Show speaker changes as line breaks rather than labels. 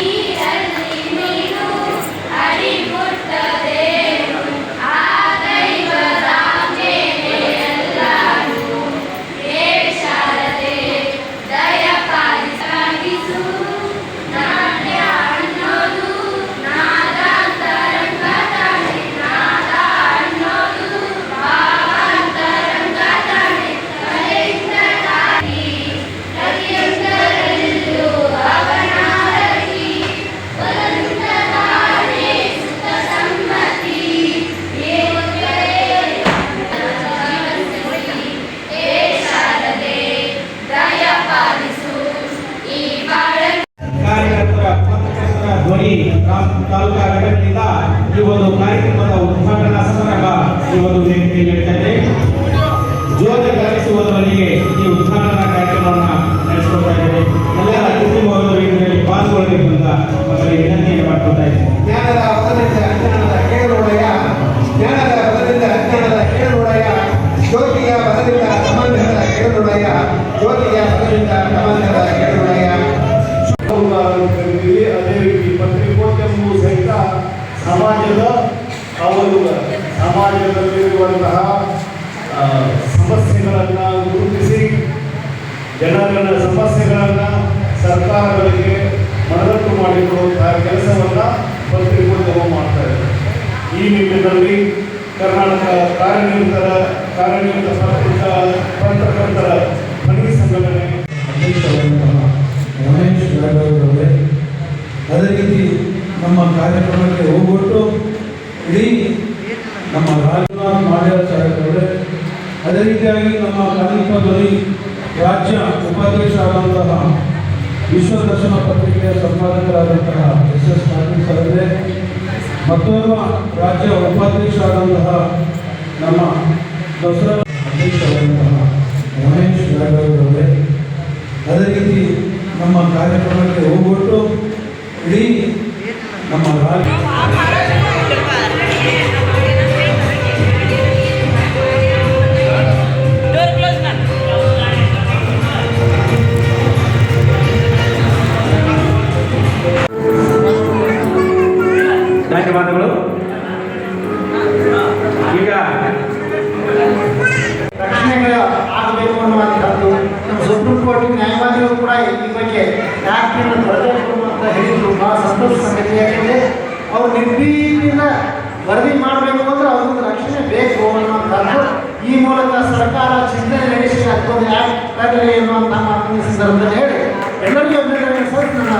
一人。
ತಾಲೂಕಾ ಘಟಕದಿಂದ ಈ ಒಂದು ಕಾರ್ಯಕ್ರಮದ ಉದ್ಘಾಟನಾ ಸಮಾರಂಭ ಈ ಒಂದು ವೇದಿಕೆಯಲ್ಲಿ ನಡೀತದೆ ಜೋರ ಕಲಿಸುವುದರೊಂದಿಗೆ
ಅವರು ಸಮಾಜದಲ್ಲಿರುವಂತಹ ಸಮಸ್ಯೆಗಳನ್ನು ಗುರುತಿಸಿ, ಜನರನ್ನ ಸಮಸ್ಯೆಗಳನ್ನು ಸರ್ಕಾರಗಳಿಗೆ ಮನದಟ್ಟು ಮಾಡಿಕೊಡುವಂತಹ ಕೆಲಸವನ್ನು ಪತ್ರಿಕೋದ್ಯಮ ಮಾಡ್ತಾರೆ ಈ ನಿಟ್ಟಿನಲ್ಲಿ ಕರ್ನಾಟಕ ಕಾರ್ಯನಿರತರ, ಕಾರ್ಯನಿರತ ಪತ್ರಿಕಾ, ಪತ್ರಕರ್ತರ ಧ್ವನಿ ಸಂಘಟನೆ
ಅದೇ ರೀತಿ ನಮ್ಮ ಕಾರ್ಯಕ್ರಮಕ್ಕೆ ಹೋಗ್ಬಿಟ್ಟು ಇಡೀ ನಮ್ಮ ರಾಜನಾಥ್ ಮಾಡ್ಯಾಳ್ ಸಾಹೇಬರವರೇ ಅದೇ ರೀತಿಯಾಗಿ ನಮ್ಮ ಧ್ವನಿ ರಾಜ್ಯ ಉಪಾಧ್ಯಕ್ಷರಾದಂತಹ ವಿಶ್ವ ದರ್ಶನ ಪತ್ರಿಕೆಯ ಸಂಪಾದಕರಾದಂತಹ ಎಸ್ ಎಸ್ ಪಾಟೀಲ್ ಸಾಹೇಬ್ರೆ ಮತ್ತೋರ್ವ ರಾಜ್ಯ ಉಪಾಧ್ಯಕ್ಷರಾದಂತಹ ನಮ್ಮ ದಸರಾ ಅಧ್ಯಕ್ಷರಾದಂತಹ ರಮೇಶ್ ಯಾದವ್ ಅವರೇ, ಅದೇ ರೀತಿ ನಮ್ಮ ಕಾರ್ಯಕ್ರಮಕ್ಕೆ ಹೋಗ್ಬಿಟ್ಟು ಇಡೀ ನಮ್ಮ ರಾಜ್ಯ
ಧನ್ಯವಾದಗಳು. ಈಗ
ರಕ್ಷಣೆಗಳು ಆಗಬೇಕು ಅನ್ನುವಂಥದ್ದು ನಮ್ಮ ಸುಪ್ರೀಂ ಕೋರ್ಟ್ ನ್ಯಾಯವಾದಿಗಳು ಕೂಡ ಈ ಬಗ್ಗೆ ಯಾಕೆಂದ್ರೆ ಬರಬೇಕು ಅಂತ ಹೇಳಿದ್ರು. ಭಾಳ ಸಂತೋಷ ಸಂಗತಿ. ಯಾಕೆಂದರೆ ಅವ್ರು ನಿರ್ಭೀತಿಯಿಂದ ವರದಿ ಮಾಡಬೇಕು ಅಂದ್ರೆ ಅವ್ರಿಗೆ ರಕ್ಷಣೆ ಬೇಕು ಅನ್ನುವಂಥದ್ದು ಈ ಮೂಲಕ ಸರ್ಕಾರ ಚಿಂತನೆ ನಡೆಸಿ ಅದಕ್ಕೊಂದು ಯಾಕೆ ತರಲಿ ಅನ್ನುವಂಥ ಮಾತಿನ ಸಂದರ್ಭದಲ್ಲಿ ಹೇಳಿ. ಎಲ್ಲರಿಗೂ ಅಭಿನಂದನೆ ಸರ್. ನನ್ನ